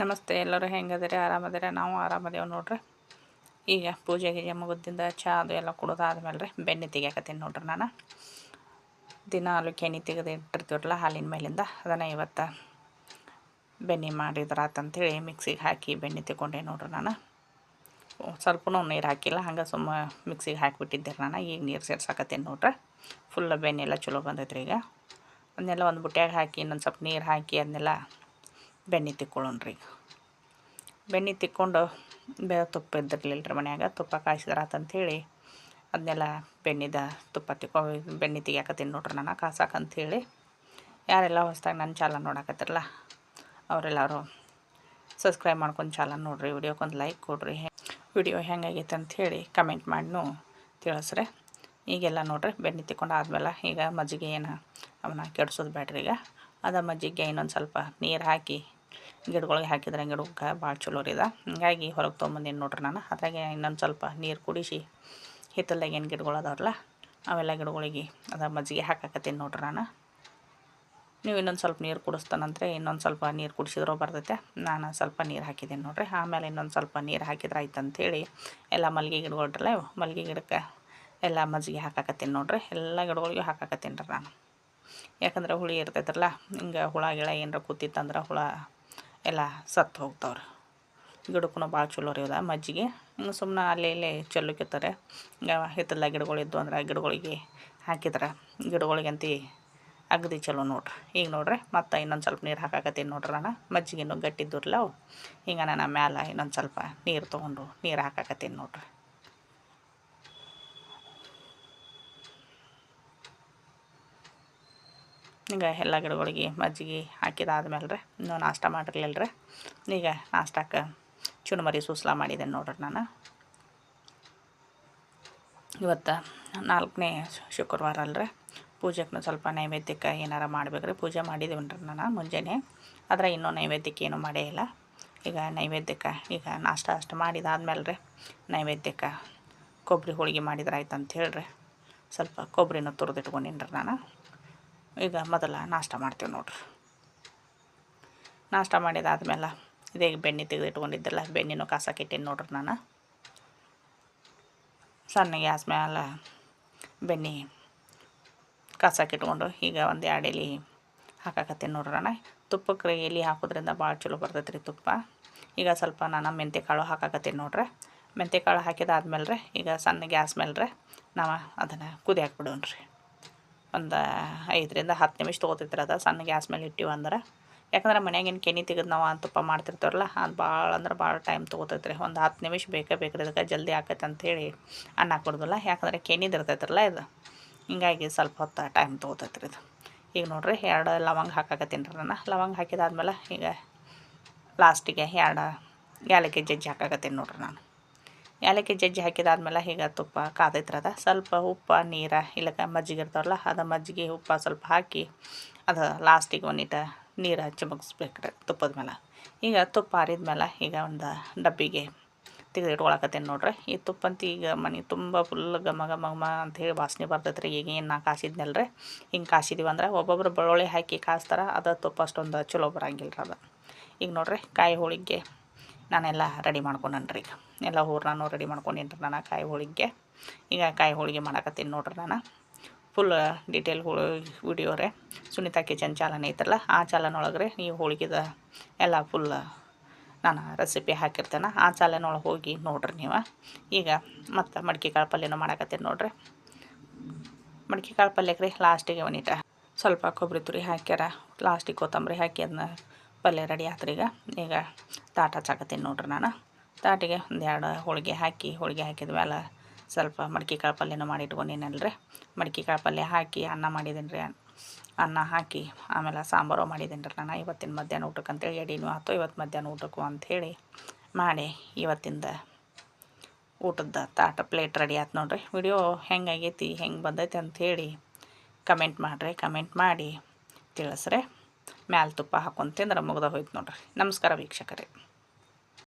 ನಮಸ್ತೆ, ಎಲ್ಲರೂ ಹೆಂಗದಿರಿ ಆರಾಮದಿರಿ ನಾವು ಆರಾಮದೇವು ನೋಡ್ರಿ. ಈಗ ಪೂಜೆ ಗೀಜೆ ಮುಗಿದಿಂದ ಚಹಾ ಅದು ಎಲ್ಲ ಕುಡಿದಾದ್ಮೇಲೆ ರೀ ಬೆಣ್ಣೆ ತೆಗಿಯಾಕತ್ತೀನಿ ನೋಡ್ರಿ ನಾನು. ದಿನ ಅಲ್ಲಿ ಕೆನೆ ತೆಗೆದು ಇಟ್ಟಿರ್ತೀವಲ್ಲ ಹಾಲಿನ ಮೇಲಿಂದ ಅದನ್ನು ಇವತ್ತು ಬೆಣ್ಣೆ ಮಾಡಿದ್ರಾತಂತೇಳಿ ಮಿಕ್ಸಿಗೆ ಹಾಕಿ ಬೆಣ್ಣೆ ತೆಗೊಂಡೆ ನೋಡ್ರಿ ನಾನು. ಸ್ವಲ್ಪ ನೀರು ಹಾಕಿಲ್ಲ, ಹಂಗೆ ಸುಮ್ಮ ಮಿಕ್ಸಿಗೆ ಹಾಕಿಬಿಟ್ಟಿದ್ದೆ ನಾನು. ಈಗ ನೀರು ಸೇರ್ಸಾಕತ್ತೀನಿ ನೋಡ್ರಿ. ಫುಲ್ ಬೆಣ್ಣೆ ಎಲ್ಲ ಚಲೋ ಬಂದೈತ್ರಿ ಈಗ. ಅದನ್ನೆಲ್ಲ ಒಂದು ಬುಟ್ಯಾಗ ಹಾಕಿ ಇನ್ನೊಂದು ಸ್ವಲ್ಪ ನೀರು ಹಾಕಿ ಅದನ್ನೆಲ್ಲ ಬೆಣ್ಣೆ ತಿಕ್ಕೊಳ್ಳೋಣ್ರಿ ಬೆಣ್ಣೆ ತಿಕ್ಕೊಂಡು ಬೇ ತುಪ್ಪ ಇದ್ದಿರಲಿಲ್ಲ ರೀ ಮನ್ಯಾಗ. ತುಪ್ಪ ಕಾಯಿಸಿದ್ರಾತಂಥೇಳಿ ಅದನ್ನೆಲ್ಲ ಬೆಣ್ಣೆದ ತುಪ್ಪ ತಿಕ್ಕೋ ಬೆಣ್ಣೆ ತೆಗಿಯಾಕತ್ತೀನಿ ನೋಡ್ರಿ ನಾನು ಕಾಸಾಕಂಥೇಳಿ ಯಾರೆಲ್ಲ ಹೊಸ್ದಾಗ ನನ್ನ ಚಾಲ ನೋಡಕತ್ತಿರಲ್ಲ, ಅವರೆಲ್ಲರೂ ಸಬ್ಸ್ಕ್ರೈಬ್ ಮಾಡ್ಕೊಂಡು ಚಾಲ ನೋಡಿರಿ ವಿಡಿಯೋಕ್ಕೊಂದು ಲೈಕ್ ಕೊಡ್ರಿ. ವಿಡಿಯೋ ಹೆಂಗಾಗೈತೆ ಅಂಥೇಳಿ ಕಮೆಂಟ್ ಮಾಡಿನೂ ತಿಳಿಸ್ರಿ. ಈಗೆಲ್ಲ ನೋಡ್ರಿ, ಬೆಣ್ಣೆ ತಿಕ್ಕೊಂಡು ಆದ್ಮೇಲೆ ಈಗ ಮಜ್ಜಿಗೆ ಏನು ಅವನ್ನ ಕೆಡಿಸೋದು ಬೇಡ್ರಿ ಈಗ. ಅದ ಮಜ್ಜಿಗೆ ಇನ್ನೊಂದು ಸ್ವಲ್ಪ ನೀರು ಹಾಕಿ ಗಿಡಗಳಿಗೆ ಹಾಕಿದ್ರೆ ಗಿಡಕ್ಕೆ ಭಾಳ ಚಲೋ ರೀ ಹಂಗಾಗಿ ಹೊರಗೆ ತೊಗೊಂಬಂದೇನು ನೋಡ್ರಿ ನಾನು. ಅದ್ರಾಗೆ ಇನ್ನೊಂದು ಸ್ವಲ್ಪ ನೀರು ಕುಡಿಸಿ ಹಿತ್ತಲ್ದಾಗ ಏನು ಗಿಡಗಳು ಅದಾವಲ್ಲ ಅವೆಲ್ಲ ಗಿಡಗಳಿಗೆ ಅದ ಮಜ್ಜಿಗೆ ಹಾಕಾಕತ್ತೀನಿ ನೋಡ್ರಿ ನಾನು. ನೀವು ಇನ್ನೊಂದು ಸ್ವಲ್ಪ ನೀರು ಕುಡಿಸ್ತಾನಂದರೆ ಇನ್ನೊಂದು ಸ್ವಲ್ಪ ನೀರು ಕುಡಿಸಿದ್ರೂ ಬರ್ತೈತೆ. ನಾನು ಸ್ವಲ್ಪ ನೀರು ಹಾಕಿದ್ದೀನಿ ನೋಡ್ರಿ. ಆಮೇಲೆ ಇನ್ನೊಂದು ಸ್ವಲ್ಪ ನೀರು ಹಾಕಿದ್ರೆ ಆಯ್ತು ಅಂಥೇಳಿ ಎಲ್ಲ ಮಲ್ಲಿಗೆ ಗಿಡಗಳ್ರಲ್ಲ ಮಲ್ಲಿಗೆ ಗಿಡಕ್ಕೆ ಎಲ್ಲ ಮಜ್ಜಿಗೆ ಹಾಕಾಕತ್ತೀನಿ ನೋಡ್ರಿ. ಎಲ್ಲ ಗಿಡಗಳಿಗೂ ಹಾಕಾಕತ್ತೀನಿ ರೀ ನಾನು. ಯಾಕಂದ್ರೆ ಹುಳಿ ಇರ್ತೈತ್ರಲ್ಲ ಹಿಂಗೆ ಹುಳ ಗಿಳ ಏನರ ಕೂತಿತ್ತಂದ್ರೆ ಹುಳ ಎಲ್ಲ ಸತ್ತು ಹೋಗ್ತಾವ್ರಿ. ಗಿಡಕ್ಕೂ ಭಾಳ ಚಲೋ ರೀ ಅದ ಮಜ್ಜಿಗೆ. ಹಿಂಗೆ ಸುಮ್ಮನೆ ಅಲ್ಲೇ ಇಲ್ಲಿ ಚೆಲ್ಲಕ್ಕಿರ್ತಾರೆ. ಹಿತ್ತಲ ಗಿಡಗಳು ಗಿಡಗಳಿದ್ದು ಅಂದ್ರೆ ಗಿಡಗಳಿಗೆ ಹಾಕಿದ್ರೆ. ಗಿಡಗಳಿಗಂತಿ ಅಗದಿ ಚಲೋ ನೋಡ್ರಿ. ಈಗ ನೋಡ್ರಿ ಮತ್ತು ಇನ್ನೊಂದು ಸ್ವಲ್ಪ ನೀರು ಹಾಕಾಕತ್ತೀನಿ ನೋಡ್ರಿ ನಾನು ಮಜ್ಜಿಗೆ ಗಟ್ಟಿದ್ದುರ್ಲ ಅವು ಹಿಂಗೆ ನಾನು ಮ್ಯಾಲೆ ಇನ್ನೊಂದು ಸ್ವಲ್ಪ ನೀರು ತೊಗೊಂಡು ನೀರು ಹಾಕಾಕತ್ತೀನಿ ನೋಡ್ರಿ. ಈಗ ಎಲ್ಲ ಗಿಡಗಳಿಗೆ ಮಜ್ಜಿಗೆ ಹಾಕಿದಾದ್ಮೇಲೆ ರೀ ಇನ್ನೂ ನಾಷ್ಟ ಮಾಡಿರ್ಲಿಲ್ಲ ರೀ ಈಗ ನಾಷ್ಟಕ್ಕೆ ಚುಣಮರಿ ಸೂಸ್ಲಾ ಮಾಡಿದ್ದೇನೆ ನೋಡ್ರಿ ನಾನು. ಇವತ್ತು ನಾಲ್ಕನೇ ಶುಕ್ರವಾರ ಅಲ್ರಿ. ಪೂಜೆಗೂ ಸ್ವಲ್ಪ ನೈವೇದ್ಯಕ್ಕೆ ಏನಾರ ಮಾಡ್ಬೇಕ್ರಿ. ಪೂಜೆ ಮಾಡಿದ್ದೀವನ್ರಿ ನಾನು ಮುಂಜಾನೆ. ಆದರೆ ಇನ್ನೂ ನೈವೇದ್ಯಕ್ಕೆ ಏನೂ ಮಾಡೇ ಇಲ್ಲ. ಈಗ ನೈವೇದ್ಯಕ್ಕೆ ಈಗ ನಾಷ್ಟ ಅಷ್ಟು ಮಾಡಿದಾದ್ಮೇಲೆ ರೀ ನೈವೇದ್ಯಕ್ಕೆ ಕೊಬ್ಬರಿ ಹೋಳಿಗೆ ಮಾಡಿದ್ರೆ ಆಯ್ತು ಅಂತ ಹೇಳ್ರಿ. ಸ್ವಲ್ಪ ಕೊಬ್ಬರಿನೂ ತುರಿದಿಟ್ಕೊಂಡಿನ್ರಿ ನಾನು. ಈಗ ಮೊದಲ ನಾಷ್ಟ ಮಾಡ್ತೀವಿ ನೋಡ್ರಿ. ನಾಷ್ಟ ಮಾಡಿದಾದ್ಮೇಲೆ ಇದೇ ಬೆಣ್ಣೆ ತೆಗೆದು ಇಟ್ಕೊಂಡಿದ್ದೆಲ್ಲ ಬೆಣ್ಣೆನೂ ಕಾಸಕ್ಕಿಟ್ಟೇನಿ ನೋಡ್ರಿ ನಾನು. ಸಣ್ಣ ಗ್ಯಾಸ್ ಮೇಲೆ ಬೆಣ್ಣೆ ಕಾಸಾಕಿಟ್ಕೊಂಡು ಈಗ ಒಂದು ಎರಡು ಎಲೆ ಹಾಕಾಕತ್ತೀನಿ ನೋಡ್ರಿ ನಾನು. ತುಪ್ಪಕ್ಕೆ ಎಲೆ ಹಾಕೋದ್ರಿಂದ ಭಾಳ ಚಲೋ ಬರ್ತೈತೆ ರೀ ತುಪ್ಪ. ಈಗ ಸ್ವಲ್ಪ ನಾನು ಮೆಂತ್ಯ ಕಾಳು ಹಾಕಾಕತ್ತೀನಿ ನೋಡ್ರಿ. ಮೆಂತ್ಯ ಕಾಳು ಹಾಕಿದಾದ್ಮೇಲೆ ರೀ ಈಗ ಸಣ್ಣ ಗ್ಯಾಸ್ ಮೇಲೆ ರೀ ನಾವು ಅದನ್ನು ಕುದಿಯಾಕೆ ಬಿಡೋಣ್ರಿ. ಒಂದು ಐದರಿಂದ ಹತ್ತು ನಿಮಿಷ ತೊಗೋತಿರ್ತಾರೆ ಅದು, ಸಣ್ಣ ಗ್ಯಾಸ್ ಮೇಲೆ ಇಟ್ಟಿವಿ ಅಂದ್ರೆ. ಯಾಕಂದ್ರೆ ಮನ್ಯಾಗಿನ ಕೆನಿ ತೆಗೆದು ನಾವು ಅಂತ ತುಪ್ಪ ಮಾಡ್ತಿರ್ತಾರಲ್ಲ ಅದು ಭಾಳ ಅಂದ್ರೆ ಭಾಳ ಟೈಮ್ ತೊಗೋತೈತೆ ರೀ ಒಂದು ಹತ್ತು ನಿಮಿಷ ಬೇಕೇ ಬೇಕು ರೀ ಅದಕ್ಕೆ ಜಲ್ದಿ ಆಕೈತೆ ಅಂಥೇಳಿ ಅನ್ನ ಕೊಡೋದಿಲ್ಲ. ಯಾಕಂದ್ರೆ ಕೆನಿದು ಇರ್ತೈತ್ರಲ್ಲ ಇದು. ಹಿಂಗಾಗಿ ಸ್ವಲ್ಪ ಹೊತ್ತು ಟೈಮ್ ತೊಗೋತೈತೆ ರೀ ಇದು. ಈಗ ನೋಡಿರಿ ಎರಡು ಲವಂಗ ಹಾಕಾಕತ್ತೀನಿ ರೀ ನಾನು ಲವಂಗ ಹಾಕಿದಾದ್ಮೇಲೆ ಈಗ ಲಾಸ್ಟಿಗೆ ಎರಡು ಏಲಕ್ಕಿ ಜಜ್ಜಿ ಹಾಕಾಕತ್ತೀನಿ ನೋಡಿರಿ ನಾನು. ಏಲಕ್ಕಿ ಜಜ್ಜಿ ಹಾಕಿದಾದ್ಮೇಲೆ ಈಗ ತುಪ್ಪ ಕಾದೈತ್ರದ ಸ್ವಲ್ಪ ಉಪ್ಪು, ನೀರು ಇಲ್ಲಕ ಮಜ್ಜಿಗೆ ಇರ್ತಾವಲ್ಲ ಅದು ಮಜ್ಜಿಗೆ, ಉಪ್ಪು ಸ್ವಲ್ಪ ಹಾಕಿ ಅದು ಲಾಸ್ಟಿಗೆ ಒಂದಿಟ ನೀರು ಚಿಮುಕ್ಸ್ಬೇಕ್ರಿ ತುಪ್ಪದ ಮೇಲೆ ಈಗ ತುಪ್ಪ ಆರಿದ ಮೇಲೆ ಈಗ ಒಂದು ಡಬ್ಬಿಗೆ ತೆಗೆದು ಇಟ್ಕೊಳಕತ್ತೇನೆ ನೋಡ್ರಿ. ಈ ತುಪ್ಪ ಅಂತ ಈಗ ಮನೆ ತುಂಬ ಫುಲ್ ಘಮ ಘಮ ಘಮ ಹೇಳಿ ವಾಸನೆ ಬರ್ತೈತ್ರಿ. ಈಗ ಏನು ನಾ ಕಾಸಿದ್ನಲ್ರಿ. ಹಿಂಗೆ ಕಾಸಿದೀವಿ ಅಂದ್ರೆ ಒಬ್ಬೊಬ್ರು ಬೆಳ್ಳುಳ್ಳಿ ಹಾಕಿ ಕಾಸ್ತಾರೆ, ಅದು ತುಪ್ಪ ಅಷ್ಟೊಂದು ಚಲೋ ಬರಂಗಿಲ್ಲ ಅದು. ಈಗ ನೋಡ್ರಿ ಕಾಯಿ ಹೋಳಿಗೆ ನಾನೆಲ್ಲ ರೆಡಿ ಮಾಡ್ಕೊಂಡನ್ರಿ. ಈಗ ಎಲ್ಲ ನಾನು ರೆಡಿ ಮಾಡ್ಕೊಂಡೇನಿ ರೀ ನಾನು ಕಾಯಿ ಹೋಳಿಗೆ. ಈಗ ಕಾಯಿ ಹೋಳಿಗೆ ಮಾಡಕತ್ತೀನಿ ನೋಡ್ರಿ ನಾನು. ಫುಲ್ ಡೀಟೇಲ್ ಹೋಳಿ ವಿಡಿಯೋ ರೀ ಸುನೀತಾ ಕಿಚನ್ ಚಾಲನ್ ಐತಲ್ಲ, ಆ ಚಾಲನೊಳಗೆ ರೀ ನೀವು ಹೋಳಿಗೆದ ಎಲ್ಲ ಫುಲ್ ನಾನು ರೆಸಿಪಿ ಹಾಕಿರ್ತೇನೆ. ಆ ಚಾಲನೊಳಗೆ ಹೋಗಿ ನೋಡ್ರಿ ನೀವು. ಈಗ ಮತ್ತು ಮಡಿಕೆ ಕಾಳು ಪಲ್ಯನೂ ಮಾಡಕತ್ತೀನಿ ನೋಡ್ರಿ. ಮಡಿಕೆ ಕಾಳು ಪಲ್ಯಕ್ಕೆ ರೀ ಲಾಸ್ಟಿಗೆ ಒನಿಟ ಸ್ವಲ್ಪ ಕೊಬ್ಬರಿ ತುರಿ ಹಾಕ್ಯಾರ. ಲಾಸ್ಟಿಗೆ ಕೊತ್ತಂಬರಿ ಹಾಕಿ ಅದನ್ನ ಪಲ್ಯ ರೆಡಿ ಆತ್ರಿ ಈಗ. ಈಗ ತಾಟ ಹಚ್ಚಾಕತ್ತೀನಿ ನೋಡ್ರಿ ನಾನು. ತಾಟಿಗೆ ಒಂದು ಎರಡು ಹೋಳಿಗೆ ಹಾಕಿ, ಹೋಳಿಗೆ ಹಾಕಿದ ಮೇಲೆ ಸ್ವಲ್ಪ ಮಡ್ಕೆ ಕಾಳು ಪಲ್ಯನೂ ಮಾಡಿ ಇಟ್ಕೊಂಡಿನಲ್ರಿ. ಮಡ್ಕೆ ಕಾಳು ಪಲ್ಯ ಹಾಕಿ ಅನ್ನ ಮಾಡಿದ್ದೀನಿ ರೀ ಅನ್ನ ಹಾಕಿ ಆಮೇಲೆ ಸಾಂಬಾರು ಮಾಡಿದ್ದೀನಿ ರೀ ನಾನು. ಇವತ್ತಿನ ಮಧ್ಯಾಹ್ನ ಊಟಕ್ಕೆ ಅಂತೇಳಿ ಎಡಿನೂ ಆಯ್ತು ಇವತ್ತು ಮಧ್ಯಾಹ್ನ ಊಟಕ್ಕೂ ಅಂಥೇಳಿ ಮಾಡಿ ಇವತ್ತಿಂದ ಊಟದ ತಾಟ ಪ್ಲೇಟ್ ರೆಡಿ ಆಯ್ತು ನೋಡಿರಿ. ವಿಡಿಯೋ ಹೆಂಗಾಗೈತಿ, ಹೆಂಗೆ ಬಂದೈತಿ ಅಂಥೇಳಿ ಕಮೆಂಟ್ ಮಾಡಿರಿ. ಕಮೆಂಟ್ ಮಾಡಿ ತಿಳಿಸ್ರೆ. ಮ್ಯಾಲೆ ತುಪ್ಪ ಹಾಕೊಂಡು ತಿಂದ್ರೆ ಮುಗ್ದ ಹೋಯ್ತು ನೋಡ್ರಿ. ನಮಸ್ಕಾರ ವೀಕ್ಷಕರೇ.